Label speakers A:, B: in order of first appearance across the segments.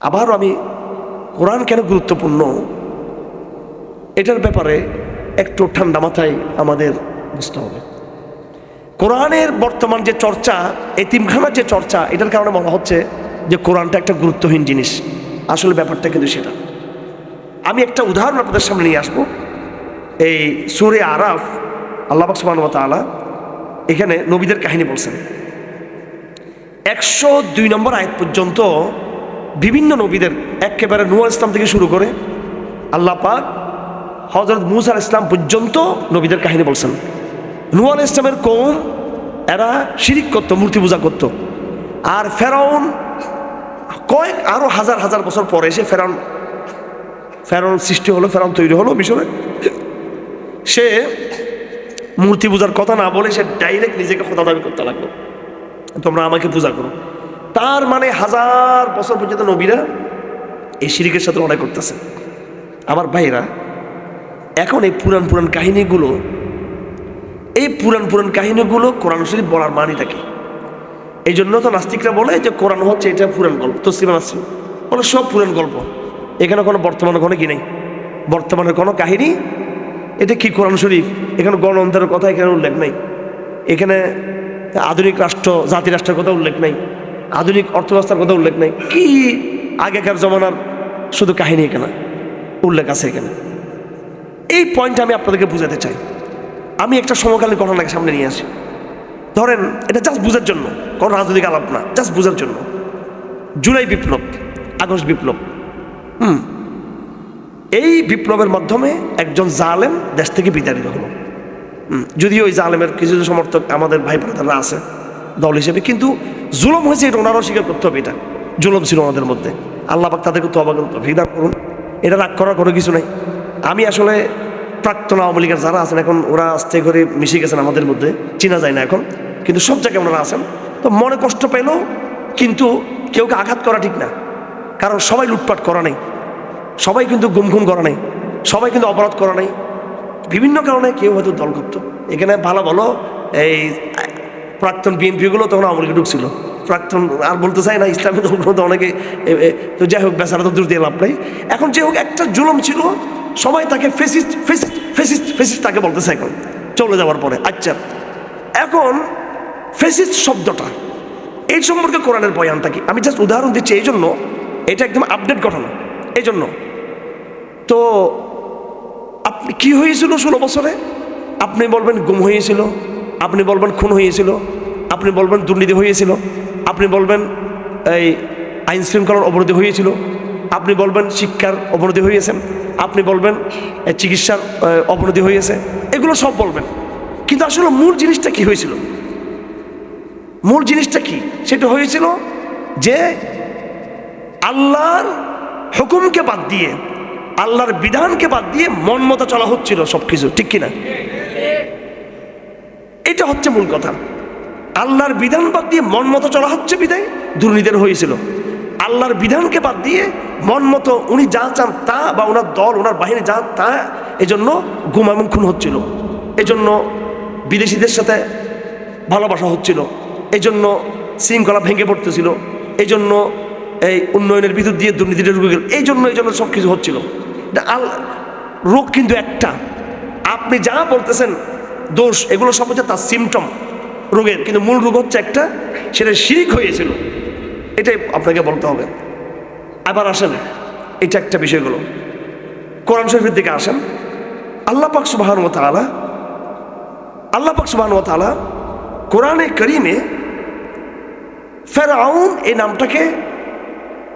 A: আবারও আমি কোরআন কেন গুরুত্বপূর্ণ? এটার ব্যাপারে একটু ঠান্ডা মাথায় আমাদের বুঝতে হবে। কোরআনের বর্তমান যে চর্চা, এতিমখানার যে চর্চা, এটার কারণে মনে হচ্ছে যে কোরআনটা একটা গুরুত্বহীন জিনিস। আসলে ব্যাপারটা কিন্তু সেটা। আমি একটা উদাহরণ আপনাদের সামনে নিয়ে আসব। এই সুরে আরাফ, আল্লাহ সুবাহ তালা এখানে নবীদের কাহিনী বলছেন। একশো দুই নম্বর আয়াত পর্যন্ত বিভিন্ন নবীদের একেবারে নুয়াল ইসলাম থেকে শুরু করে আল্লাহ পাক হজরত মুসার ইসলাম পর্যন্ত নবীদের কাহিনী বলছেন। নুয়াল ইসলামের কৌম এরা শিরিক করতো, মূর্তি পূজা করত। আর ফেরাউন কয়েক আরও হাজার হাজার বছর পরে এসে ফেরাউন ফেরাউন সৃষ্টি হলো, ফেরাউন তৈরি হলো মিশরে। সে মূর্তি পূজার কথা না বলে সে ডাইরেক্ট নিজেকে খোদা দাবি করতে লাগল। তোমরা আমাকে পূজা করো। তার মানে হাজার বছর পর্যন্ত নবীরা এই শিরিকের সাথে লড়াই করতেছে। আমার ভাইরা এখন এই পুরান পুরান কাহিনীগুলো, এই পুরান পুরান কাহিনীগুলো কোরআন শরীফ বলার মানিটা কি? এই জন্য তো নাস্তিকরা বলে যে কোরআন হচ্ছে এটা পুরান গল্প, তসলিমা নাসরিন। বলে সব পুরান গল্প। এখানে কোনো বর্তমানে কোনো কি নেই? বর্তমানে কোনো কাহিনী? এটা কি কোরআন শরীফ? এখানে গণতন্ত্রের কথা এখানে উল্লেখ নেই। এখানে আধুনিক রাষ্ট্র জাতি রাষ্ট্রের কথা উল্লেখ নেই। আধুনিক অর্থব্যবস্থার কথা উল্লেখ নেই। কি আগেকার জমানার শুধু কাহিনী এখানে? উল্লেখ আছে এখানে। এই পয়েন্টটা আমি আপনাদেরকে বুঝাতে চাই। আমি একটা সমকালীন ঘটনাকে সামনে নিয়ে আসি। ধরেন, এটা জাস্ট বুঝার জন্য। কোনো রাজনৈতিক আলাপ না জাস্ট বুঝার জন্য। জুলাই বিপ্লব, আগস্ট বিপ্লব। হুম। এই বিপ্লবের মাধ্যমে একজন জালেম দেশ থেকে বিতাড়িত হলো। যদিও ওই জালেমের কিছু সমর্থক আমাদের ভাই ব্রাদাররা আছে। দল হিসেবে। কিন্তু জুলম হয়েছে, এটা ওনারাও স্বীকার করতে হবে এটা। জুলম ছিল ওনাদের মধ্যে। আল্লাহ পাক তাদেরকে তো অবাক বিধান করুন। এটা রাগ করার কোনো কিছু নাই। আমি আসলে প্রাক্তন আওয়ামী লীগের যারা আছেন, এখন ওরা আস্তে করে মিশে গেছেন আমাদের মধ্যে। চেনা যায় না এখন। কিন্তু সব জায়গায় ওনারা আছেন। তো মনে কষ্ট পেলেও কিন্তু কেউকে আঘাত করা ঠিক না। কারণ সবাই লুটপাট করা নেই। সবাই কিন্তু গুম খুন করা নেই। সবাই কিন্তু অপরাধ করা নেই। বিভিন্ন কারণে কেউ হয়তো দল করত। এখানে ভালো ভালো এই প্রাক্তন বিএনপিগুলো তখন আওয়ামী লীগে ঢুকছিল। প্রাক্তন আর বলতে চাই না ইসলামী দলগুলো তো অনেকে তো যাই হোক, বেচারা তো দূর দিয়ে লাভ নেই। এখন যে হোক, একটা জুলম ছিল, সবাই তাকে ফেসিস্ট ফেসিস্ট ফেসিস্ট ফেসিস্ট তাকে বলতেছে এখন, চলে যাওয়ার পরে আচ্ছা। এখন ফেসিস্ট শব্দটা, এই সম্পর্কে কোরআনের বয়ান থাকি। আমি জাস্ট উদাহরণ দিচ্ছি, এই জন্য এটা একদম আপডেট ঘটনা, এই জন্য। তো আপনি কি হয়েছিল ষোলো বছরে? আপনি বলবেন, গুম হয়েছিল। আপনি বলবেন খুন হয়েছিল আপনি বলবেন দুর্নীতি হয়েছিল আপনি বলবেন এই আইন শৃঙ্খলার অবনতি হয়েছিল আপনি বলবেন শিক্ষার অবনতি হয়েছে আপনি বলবেন চিকিৎসার অবনতি হয়েছে এগুলো সব বলবেন। কিন্তু আসলে মূল জিনিসটা কি হয়েছিল মূল জিনিসটা কি? সেটা হয়েছিল যে আল্লাহর হুকুমকে বাদ দিয়ে, আল্লাহর বিধানকে বাদ দিয়ে মন মতো চলা হচ্ছিল সব কিছু ঠিক কিনা? এটা হচ্ছে মূল কথা। আল্লাহর বিধান বাদ দিয়ে মন মতো চলা হচ্ছে বিদায়, দুর্নীতির হয়েছিল আল্লাহর বিধানকে বাদ দিয়ে মন মতো উনি যা চান তা বা ওনার দল, ওনার বাহিনী যা তা, এজন্য গুম এবং খুন হচ্ছিল। এজন্য বিদেশিদের সাথে ভালোবাসা হচ্ছিল। এই জন্য শৃঙ্খলা ভেঙে পড়তেছিল। এই জন্য এই উন্নয়নের ভিতর দিয়ে দুর্নীতিটা ঢুকে গেল। এই জন্য এই জন্য সব কিছু হচ্ছিল আল রোগ কিন্তু একটা। আপনি যা বলতেছেন দোষ, এগুলো সব হচ্ছে তার সিমটম রোগের। কিন্তু মূল রোগ হচ্ছে একটা, সেটা শিরিক হয়েছিল। এটাই আপনাকে বলতে হবে। আবার আসেন, এটা একটা বিষয়গুলো কোরআন শরীফের দিকে আসেন। আল্লাহ পাক সুবাহ তালা আল্লাহ পাক সুবাহ তালা কোরআনে করিমে ফেরাউন এই নামটাকে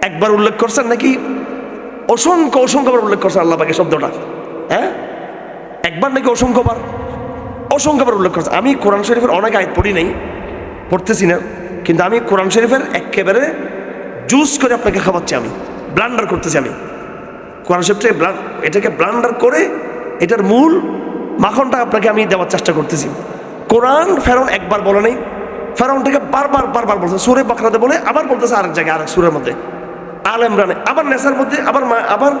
A: একবার উল্লেখ করছেন নাকি? অসংখ্য, অসংখ্যবার উল্লেখ করছেন আল্লাহ পাকে শব্দটা। হ্যাঁ? একবার নাকি অসংখ্যবার? অসংখ্যবার উল্লেখ করছে। আমি কোরআন শরীফের অনেক আয়াত পড়ি নাই, পড়তেছি না, কিন্তু আমি কোরআন শরীফের একেবারে জুস করে আপনাকে খাওয়াচ্ছি আমি, ব্লান্ডার করতেছি আমি। কোরআন শরীফটাকে এটাকে ব্লান্ডার করে এটার মূল মাখনটা আপনাকে আমি দেওয়ার চেষ্টা করতেছি। কোরআন ফেরন একবার বলে নেই ফেরনটাকে বারবার বারবার বলছে। সুরে বাকরাতে বলে আবার বলতেছে আরেক জায়গায়, আরেক সুরের মধ্যে। আল ইমরানে আবার নেশার মধ্যে, আবার আবার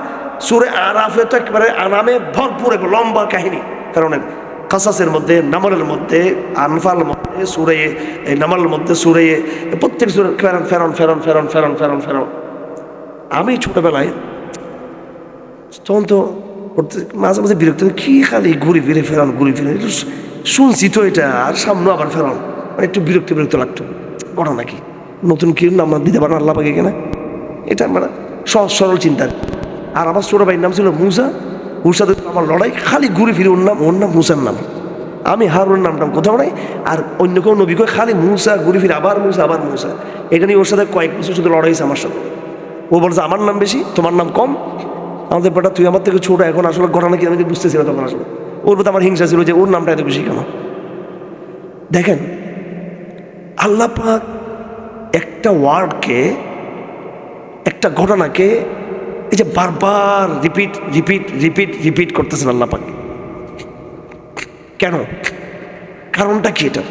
A: সুরে আরাফে তো একেবারে আনামে ভরপুর এক লম্বা কাহিনী ফেরনের কাসাসের মধ্যে নামলের মধ্যে আনফাল মধ্যে, সুরে, এই নামালের মধ্যে, সুরে, প্রত্যেক সুরে ফেরন ফেরন ফেরন ফেরন ফেরন ফেরন ফেরন। আমি ছোটবেলায় তখন তো মাঝে মাঝে বিরক্ত কি খালি ঘুরে ফিরে ফেরন, ঘুরে ফিরে শুনছি তো এটা, আর সামনে আবার ফেরন। মানে একটু বিরক্ত বিরক্ত লাগতো। ঘটনা নাকি? নতুন কি নাম দিতে পারেন আল্লাহ পাকে কিনা? এটা মানে সহজ, সরল চিন্তা। আর আমার ছোট ভাইয়ের নাম ছিল মুসা। ওর সাথে আমার লড়াই, খালি ঘুরে ফিরে ওর নাম ওর নাম মুসার নাম। আমি হারুন নামটাম কোথাও নাই, আর অন্য কেউ নবী কয় খালি মুসা, ঘুরে ফিরে আবার মুসা আবার মুসা। এটা নিয়ে ওর সাথে কয়েক বছর শুধু লড়াই আমার সাথে। ও বলছে, আমার নাম বেশি, তোমার নাম কম। আমাদের বেটা, তুই আমার থেকে ছোট, এখন আসলে ঘটনা কি আমি বুঝতেছি না তখন আসলে। ওর প্রতি আমার হিংসা ছিল যে ওর নামটা এত বেশি কেন? দেখেন, আল্লাহ পাক একটা ওয়ার্ডকে একটা ঘটনাকে এই যে বারবার রিপিট রিপিট রিপিট রিপিট করতেছেন আল্লাহ পাক। কেন? কারণটা কি এটা?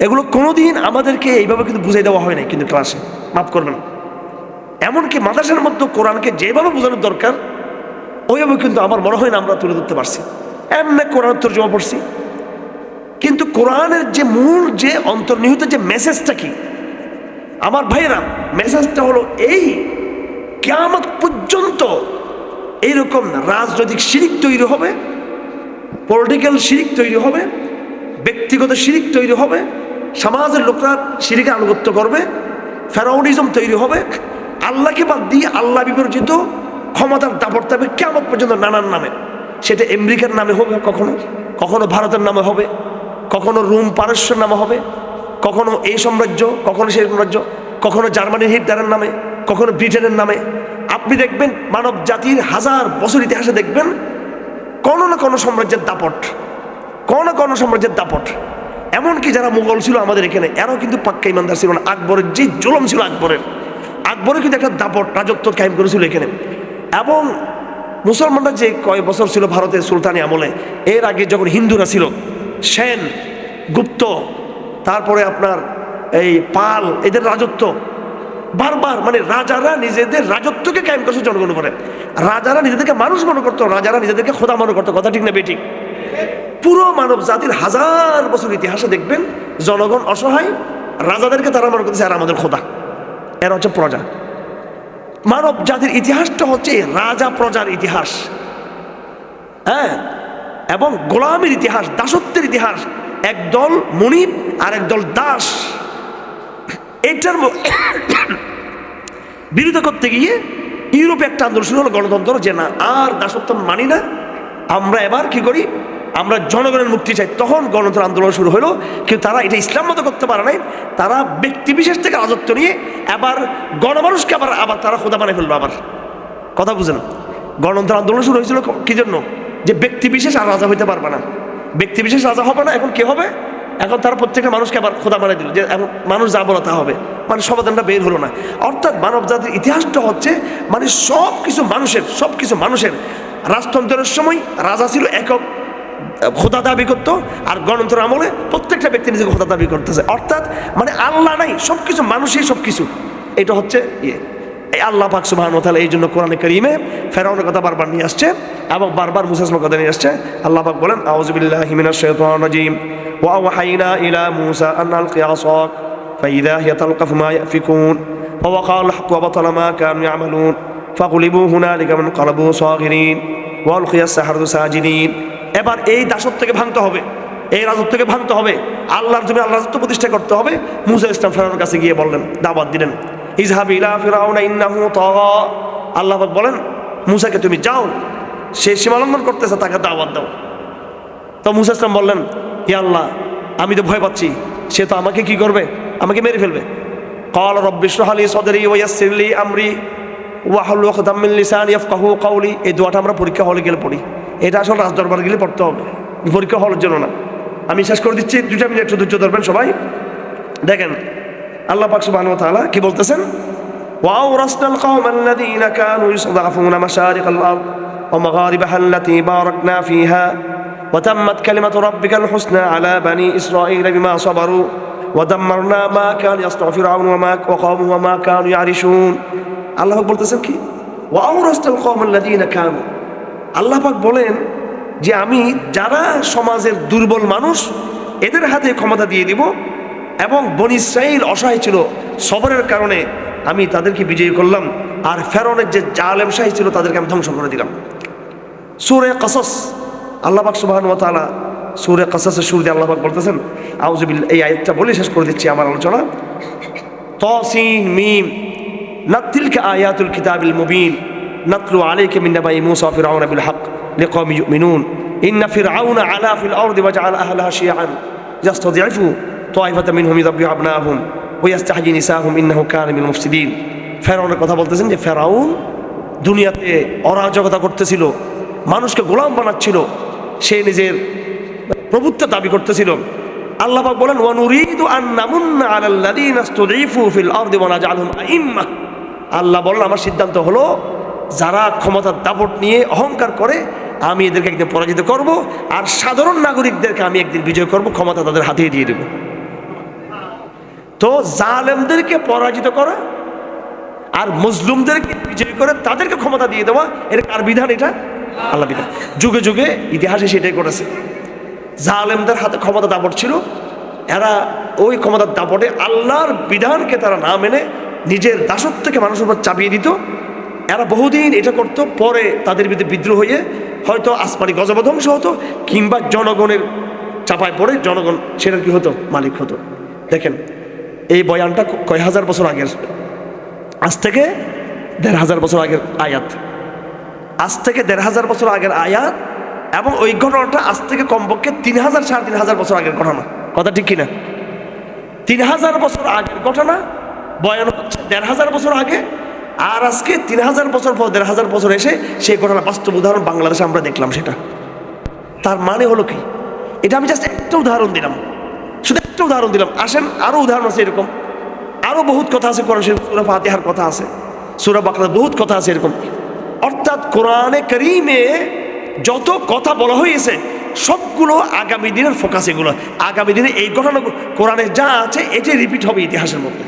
A: এগুলো কোনোদিন আমাদেরকে এইভাবে কিন্তু বুঝাই দেওয়া হয় নাই কিন্তু ক্লাসে মাফ করবেন। এমনকি মাদ্রাসার মধ্যে কোরআনকে যেভাবে বোঝানোর দরকার, ওইভাবে কিন্তু আমার মনে হয় না আমরা তুলে ধরতে পারছি। এমনি কোরআন তর্জমা পড়ছি। কিন্তু কোরআনের যে মূল যে অন্তর্নিহিত যে মেসেজটা কি? আমার ভাইয়েরা মেসেজটা হলো এই কেয়ামত পর্যন্ত এইরকম রাজনৈতিক শিরিক তৈরি হবে পলিটিক্যাল শিরিক তৈরি হবে, ব্যক্তিগত শিরিক তৈরি হবে, সমাজের লোকরা শিরিকে আনুগত্য করবে, ফেরাউনিজম তৈরি হবে, আল্লাহকে বাদ দিয়ে আল্লাহ বিবর্জিত ক্ষমতার দাপট থাকবে কেমন পর্যন্ত নানান নামে। সেটা আমেরিকার নামে হবে কখনো কখনো ভারতের নামে হবে, কখনো রোম পারস্যের নামে হবে, কখনো এই সাম্রাজ্য, কখনো সেই সাম্রাজ্য, কখনো জার্মানির হিটলারের নামে কখনো ব্রিটেনের নামে। আপনি দেখবেন মানব জাতির হাজার বছর ইতিহাসে দেখবেন কোনো না কোনো সাম্রাজ্যের দাপট, কোনো কোনো সাম্রাজ্যের দাপট। এমনকি যারা মুঘল ছিল আমাদের এখানে, এরাও কিন্তু পাক্কা ইমানদার ছিল না। আকবরের যে জুলম ছিল আকবরের। আকবরের কিন্তু একটা দাপট, রাজত্ব কায়েম করেছিল এখানে। এবং মুসলমানরা যে কয় বছর ছিল ভারতের সুলতানি আমলে, এর আগে যখন হিন্দুরা ছিল, সেন, গুপ্ত, তারপরে আপনার এই পাল, এদের রাজত্ব বারবার মানে রাজারা নিজেদের রাজত্বকে কায়েম করছে জনগণ উপরে। রাজারা নিজেদেরকে মানুষ মনে করতো, রাজারা নিজেদেরকে খোদা মনে করতো। কথা ঠিক না বেঠিক? পুরো মানব জাতির হাজার বছর ইতিহাসে দেখবেন, জনগণ অসহায়, রাজাদেরকে তারা মনে করতেছে, আর আমাদের খোদা। এরা হচ্ছে প্রজা। মানব জাতির ইতিহাসটা হচ্ছে রাজা প্রজার ইতিহাস। হ্যাঁ? এবং গোলামের ইতিহাস, দাসত্বের ইতিহাস, একদল মনিব আর একদল দাস। এটার বিরোধিতা করতে গিয়ে ইউরোপে একটা আন্দোলন শুরু হলো, গণতন্ত্র, যে না, আর দাসত্ব মানি না। আমরা এবার কি করি? আমরা জনগণের মুক্তি চাই। তখন গণতন্ত্র আন্দোলন শুরু হলো। কিন্তু তারা এটা ইসলাম মতো করতে পারে নাই। তারা ব্যক্তি বিশেষ থেকে রাজত্ব নিয়ে এবার গণমানুষকে আবার আবার তারা খোদা বানিয়ে ফেলল আবার। কথা বুঝেন? গণতন্ত্র আন্দোলন শুরু হয়েছিল কি জন্য? যে ব্যক্তি বিশেষ আর রাজা হইতে পারবে না। ব্যক্তি বিশেষ রাজা হবে না, এখন কে হবে? এখন তারা প্রত্যেকটা মানুষকে আবার খোদা বানিয়ে দিল যে এখন মানুষ যা বলা তা হবে। মানে সমাধানটা বের হলো না। অর্থাৎ মানব জাতির ইতিহাসটা হচ্ছে মানে সব কিছু মানুষের সব কিছু মানুষের। রাজতন্ত্রের সময় রাজা ছিল একক। খোদা দাবি করতো আর গণতন্ত্র আমলে প্রত্যেকটা ব্যক্তি নিজেকে খোদা দাবি করতেছে। অর্থাৎ মানে আল্লাহ নাই সব কিছু মানুষই সব কিছু এটা হচ্ছে ইয়ে। এই আল্লাহ পাক সুবহান তাহলে এই জন্য কোরআনে করিমে ফেরাউনের কথা বারবার নিয়ে আসছে এবং বারবার মুসাসমের কথা নিয়ে আসছে আল্লাহ পাক বলেন আউযুবিল্লাহি মিনাশ শাইতানির রাজিম ওয়া আওহাইনা ইলা মূসা আন আলকি আসাক فإذا هي تلقف ما يأفكون فوقع الحق وبطل ما كانوا يعملون فغلبوا هنالك وانقلبوا صاغرين والقي السحرة ساجدين এবার এই দাসত্বকে ভাঙতে হবে এই রাজত্বকে ভাঙতে হবে আল্লাহর জমি আল্লাহ রাজত্ব প্রতিষ্ঠা করতে হবে মুসা ইসলাম ফেরানোর কাছে গিয়ে বললেন দাবাত দিলেন ইজহাব ইলা ফিরাউনা, ইন্নাহু আল্লাহ বলেন, মুসাকে তুমি যাও, সে সীমালঙ্ঘন করতেছে, তাকে দাওয়াত দাও। তো মুসা ইসলাম বললেন ই আল্লাহ, আমি তো ভয় পাচ্ছি, সে তো আমাকে কি করবে? আমাকে মেরে ফেলবে? কল রব্বিশালী সদরি ওয়াসিরলি আমরি ওয়াহলুকদামিল্লিসান ইয়াফকাহু কাউলি এই দোয়াটা আমরা পরীক্ষা হলে গেলে পড়ি। এটা আসলে রাজদরবার গেলে পড়তে হবে। পরীক্ষা হওয়ার জন্য না। আমি শেষ করে দিচ্ছি দুটা মিনিট চতুর্থ ধরবেন সবাই। দেখেন আল্লাহ পাক সুবহানাহু ওয়া তাআলা কি বলতেছেন وأورثنا القوم الذين كانوا يستضعفون مشارق الأرض ومغاربها التي باركنا فيها وتمت كلمة ربك الحسنى على بني إسرائيل بما صبروا ودمرنا ما كان يصنع فرعون وما وقومه وما كانوا يعرشون আল্লাহ পাক বলতেছেন কি ওয়াউরাস্তাল কওম আল্লাযীনা কানু আল্লাহ পাক বলেন যে আমি যারা সমাজের দুর্বল মানুষ এদের হাতে ক্ষমতা দিয়ে দিব এবং বনি ইসরাইল অসহায় ছিল। সবরের কারণে আমি তাদেরকে বিজয়ী করলাম। আর ফেরনের যে জালেম শাহী ছিল, তাদেরকে আমি ধ্বংস করে দিলাম। সুরে কসস আল্লাহবাক সুবাহন তালা সুরে কসসের সুর দিয়ে আল্লাহবাক বলতেছেন আউজবিল এই আয়াতটা বলে শেষ করে দিচ্ছি আমার আলোচনা। তসিন, মিম নাতিলকে আয়াতুল কিতাবিল মুবিন, নাতলু আলাইকা মিন নাবাই মুসা ফিরআউন বিল হক লিকওম ইউমিনুন, ইন্ন ফিরআউন আলা ফিল আরদি ওয়াজআল আহলাহা শিয়াআন, ইয়াস্তাদিফু তোয়াইফাত মিনহুম ইদাবি আবনাহুম ওয়াস্তাহজিন আহম ইন্নাহু কান মিন মুফসিদিন। ফেরাউনের কথা বলতেছেন যে ফেরাউন দুনিয়াতে অরাজকতা করতেছিল, মানুষকে গোলাম বানাচ্ছিল, সে নিজের প্রভুত্ব দাবি করতেছিল। আল্লাহবাক বলেন ওয়ানুরিদু আন্নামুন্না আলাল্লাযীনা ইসতুযীফু ফিল আরদি ওয়া নাজআলহুম আইম্মা। আল্লাহ বলেন, আমার সিদ্ধান্ত হলো, যারা ক্ষমতার দাপট নিয়ে অহংকার করে, আমি এদেরকে একদিন পরাজিত করব, আর সাধারণ নাগরিকদেরকে আমি একদিন বিজয় করব, ক্ষমতা তাদের হাতেই দিয়ে দেবো। তো জালেমদেরকে পরাজিত করা আর মুসলিমদেরকে বিজয় করে তাদেরকে ক্ষমতা দিয়ে দেওয়া এটা কার বিধান এটা? আল্লাহ বিধান। যুগে যুগে ইতিহাসে সেটাই করেছে জালেমদের হাতে ক্ষমতা দাপট ছিল, এরা ওই ক্ষমতার দাপটে আল্লাহর বিধানকে তারা না মেনে নিজের দাসত্বকে মানুষের উপর চাপিয়ে দিত। এরা বহুদিন এটা করতো, পরে তাদের বিরুদ্ধে বিদ্রোহ হয়ে হয়তো আসমানি গজব ধ্বংস হতো, কিংবা জনগণের চাপায় পড়ে জনগণ সেটার কি হতো? মালিক হতো। দেখেন এই বয়ানটা কয় হাজার বছর আগের? আজ থেকে দেড় হাজার বছর আগের আয়াত। আজ থেকে দেড় হাজার বছর আগের আয়াত এবং ওই ঘটনাটা আজ থেকে কমপক্ষে তিন হাজার, সাড়ে তিন হাজার বছর আগের ঘটনা। কথা ঠিক কিনা? তিন হাজার বছর আগের ঘটনা, বয়ান হচ্ছে দেড় হাজার বছর আগে, আর আজকে তিন হাজার বছর পর, দেড় হাজার বছর এসে সেই ঘটনা বাস্তব উদাহরণ বাংলাদেশে আমরা দেখলাম সেটা। তার মানে হলো কি? এটা আমি জাস্ট একটা উদাহরণ দিলাম। উদাহরণ দিলাম। আসেন আরও উদাহরণ আছে এরকম। আরও বহুত কথা আছে, কোরআন শরীফ, সুরা ফাতিহার কথা আছে। সুরা বাকরার বহুত কথা আছে এরকম। অর্থাৎ কোরআনে করিমে যত কথা বলা হয়েছে, সবগুলো আগামী দিনের ফোকাস এগুলো। আগামী দিনে এই ঘটনা কোরআনে যা আছে, এটাই রিপিট হবে ইতিহাসের মধ্যে।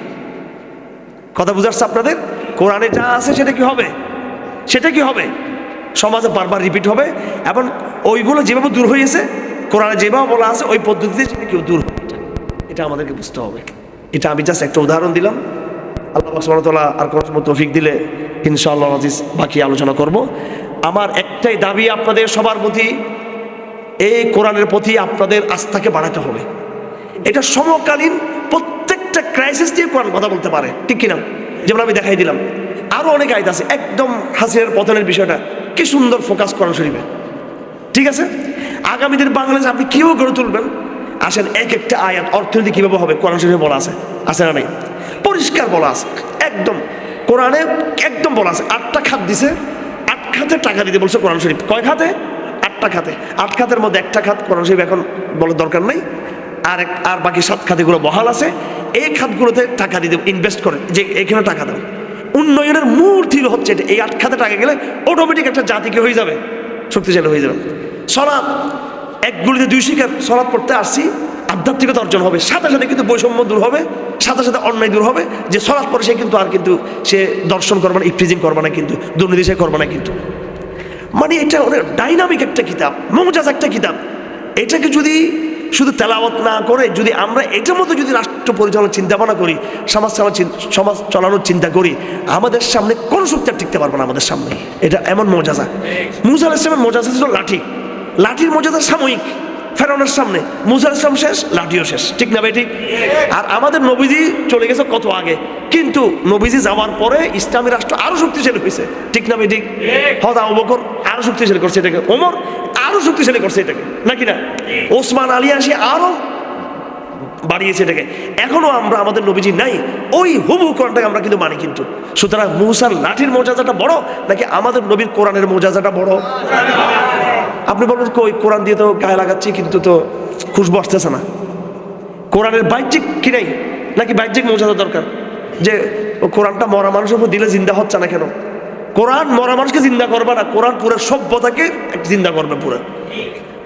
A: কথা বুঝাচ্ছে আপনাদের? কোরআনে যা আছে, সেটা কি হবে? সেটা কি হবে? সমাজে বারবার রিপিট হবে। এবং ওইগুলো যেভাবে দূর হয়েছে, কোরআনে যেভাবে বলা আছে, ওই পদ্ধতিতে সেটা কেউ দূর হবে? এটা। আমাদেরকে বুঝতে হবে। এটা আমি জাস্ট একটা উদাহরণ দিলাম। আল্লাহ সুবহানাহু আর কোনো সময় তৌফিক দিলে ইনশাআল্লাহ আজিজ বাকি আলোচনা করব। আমার একটাই দাবি আপনাদের সবার প্রতি, এই কোরআনের প্রতি আপনাদের আস্থাকে বাড়াতে হবে। এটা সমকালীন প্রত্যেকটা ক্রাইসিস দিয়ে কোরআন কথা বলতে পারে, ঠিক কিনা? যেমন আমি দেখাই দিলাম। আরও অনেক আয়ত আছে, একদম হাসিনের পতনের বিষয়টা। কি সুন্দর ফোকাস কোরআন শরীফে। ঠিক আছে? আগামী দিন বাংলাদেশ আপনি কীভাবে গড়ে তুলবেন? আসেন এক একটা আয়াত, অর্থনীতি কীভাবে হবে? কোরআন শরীফে বলা আছে। আছে না নাই? পরিষ্কার বলা আছে। একদম, কোরআনে একদম বলা আছে। আটটা খাত দিছে, আট খাতে টাকা দিতে বলছে কোরআন শরীফ। কয় খাতে? আটটা খাতে। আট খাতের মধ্যে একটা খাত কোরআন শরীফ এখন বলার দরকার নেই। আর এক আর বাকি সাত খাতেগুলো বহাল আছে। এই খাতগুলোতে টাকা দিতে ইনভেস্ট করে যে এখানে টাকা দাও। উন্নয়নের থিল হচ্ছে এটা। এই আট খাতে টাকা গেলে অটোমেটিক একটা জাতিকে হয়ে যাবে, শক্তিশালী হয়ে যাবে। সলাৎ এক গুলিতে দুই শিকার সলাৎ পড়তে আসছি, আধ্যাত্মিকতা অর্জন হবে। সাথে সাথে কিন্তু বৈষম্য দূর হবে, সাথে সাথে অন্যায় দূর হবে। যে সলাৎ পরে সে কিন্তু আর কিন্তু, সে দর্শন করবে না ইফ্রিজিং করবে না কিন্তু, দুর্নীতি সে করবে না কিন্তু। মানে এটা অনেক ডাইনামিক একটা কিতাব, মৌজাজ একটা কিতাব। এটাকে যদি শুধু তেলাওয়াত না করে, যদি আমরা এটার মতো যদি রাষ্ট্র পরিচালনার চিন্তা ভাবনা করি, সমাজ সমাজ চালানোর চিন্তা করি, আমাদের সামনে কোন শক্তি টিকতে পারবে না আমাদের সামনে। এটা এমন মজাজা। মুসা ইসলামের মজাজা ছিল লাঠি। লাঠির মজাদা সাময়িক। ফেরানোর সামনে। মুসা আল ইসলাম শেষ, লাঠিও শেষ। ঠিক না ভাই আর আমাদের নবীজি চলে গেছে কত আগে। কিন্তু নবীজি যাওয়ার পরে ইসলামী রাষ্ট্র আরও শক্তিশালী হয়েছে ঠিক না ভাই, ঠিক? হয়তো আবু বকর আরও শক্তিশালী করছে এটাকে। ওমর আরও শক্তিশালী করছে এটাকে। নাকি না? ওসমান আলী আসি আরও বাড়িয়েছে এটাকে। এখনও আমরা আমাদের নবীজি নাই। ওই হুবহু কোরআনটাকে আমরা কিন্তু মানি কিন্তু। সুতরাং মুসার লাঠির মর্যাদাটা বড়, নাকি আমাদের নবীর কোরআনের মর্যাদাটা বড়? আপনি বলবেন কই, কোরআন দিয়ে তো গায়ে লাগাচ্ছি, কিন্তু তো খুশবু আসতেছে না। কোরআনের বাহ্যিক কি নাই? নাকি বাহ্যিক মৌজাদা দরকার? যে কোরআনটা মরা মানুষের উপর দিলে জিন্দা হচ্ছে না কেন? কোরআন মরা মানুষকে জিন্দা করবে না, কোরআন পুরো সভ্যতাকে জিন্দা করবে পুরো।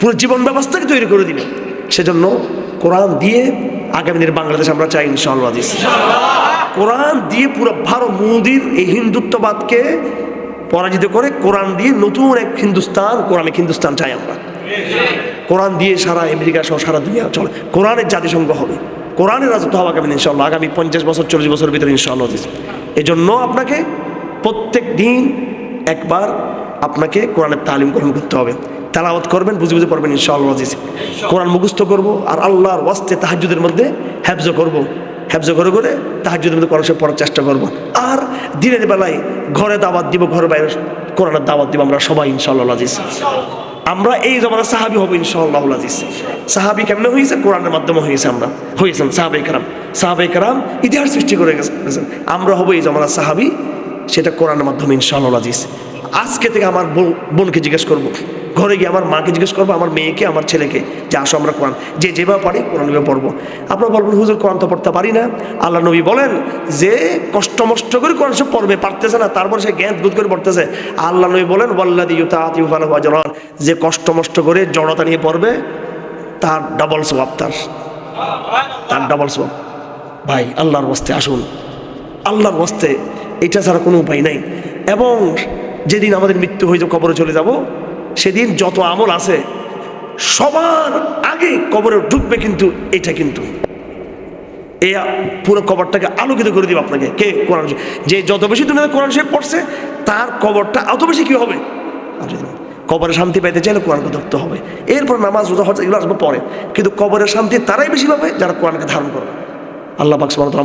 A: পুরো জীবন ব্যবস্থাকে তৈরি করে দিবে। সেজন্য কোরআন দিয়ে আগামী দিনের বাংলাদেশ আমরা চাই ইনশাআল্লাহ। কোরআন দিয়ে পুরো ভারত মোদির এই হিন্দুত্ববাদকে পরাজিত করে কোরআন দিয়ে নতুন এক হিন্দুস্তান কোরআনিক হিন্দুস্তান চাই আমরা। কোরআন দিয়ে সারা আমেরিকা সহ সারা দুনিয়া চলে। কোরআনের জাতিসংঘ হবে। কোরআনের রাজত্ব হবে আগামী ইনশাল্লাহ আগামী পঞ্চাশ বছর, চল্লিশ বছরের ভিতরে ইনশাআল্লাহ আজিজ এই জন্য আপনাকে প্রত্যেক দিন একবার আপনাকে কোরআনের তালিম গ্রহণ করতে হবে। তেলাওয়াত করবেন, বুঝে বুঝে পড়বেন ইনশাআল্লাহ। আজিজ কোরআন মুখস্থ করব আর আল্লাহর ওয়াস্তে তাহাজুদের মধ্যে হ্যাবজ করব। হ্যাবজ করে করে তাহাজুদের মধ্যে কোরআন পড়ার চেষ্টা করব। আর দিনের বেলায় ঘরে দাওয়াত দিব, ঘরে বাইরে কোরআনের দাওয়াত দিব আমরা সবাই ইনশাআল্লাহ আজিজ। আমরা এই জমানা সাহাবি হব ইনশাআল্লাহ আজিজ। সাহাবি কেমন হয়েছে কোরআনের মাধ্যমে হয়েছে আমরা। হয়েছেন সাহাবাই কারাম। সাহাবাই কারাম ইতিহাস সৃষ্টি করে গেছেন। আমরা হব এই জমানার সাহাবি, সেটা কোরআনের মাধ্যমে ইনশাআল্লাহ আজিজ। আজকে থেকে আমার বোন- বোনকে জিজ্ঞেস করব। ঘরে গিয়ে আমার মাকে জিজ্ঞেস করব, আমার মেয়েকে, আমার ছেলেকে, যে আসো আমরা কোরআন, যে যেভাবে পারি কোরআন নিয়ে পড়ব। আপনারা বলবেন, হুজুর, কোরআন তো পড়তে পারি না। আল্লাহ নবী বলেন, যে কষ্ট মষ্ট করে কোরআন সব পড়বে, পারতেছে না, তারপর সে জ্ঞান বুধ করে পড়তেছে। আল্লাহ নবী বলেন ইউতা আতিউফাল ওয়াজরান যে কষ্ট মষ্ট করে জড়তা নিয়ে পড়বে, তার ডাবল স্বভাব তার। তার ডাবল স্বভাব ভাই, আল্লাহর বস্তে আসুন। আল্লাহর বস্তে এটা ছাড়া কোনো উপায় নাই। এবং যেদিন আমাদের মৃত্যু হয়ে যাবে কবরে চলে যাব, সেদিন যত আমল আছে, সবার আগে কবরে ঢুকবে কিন্তু এটা কিন্তু। এই পুরো কবরটাকে আলোকিত করে দিব আপনাকে। কে? কোরআন। যে যত বেশি দুনিয়াতে কোরআন শরীফ পড়ছে, তার কবরটা অত বেশি কি হবে? কবরে শান্তি পাইতে চাইলে কোরআনকে ধরতে হবে। এরপর নামাজ, রোজা হচ্ছে এগুলো আসবে পরে। কিন্তু কবরের শান্তি তারাই বেশি পাবে যারা কোরআনকে ধারণ করবে। আল্লাহ পাক আমাদের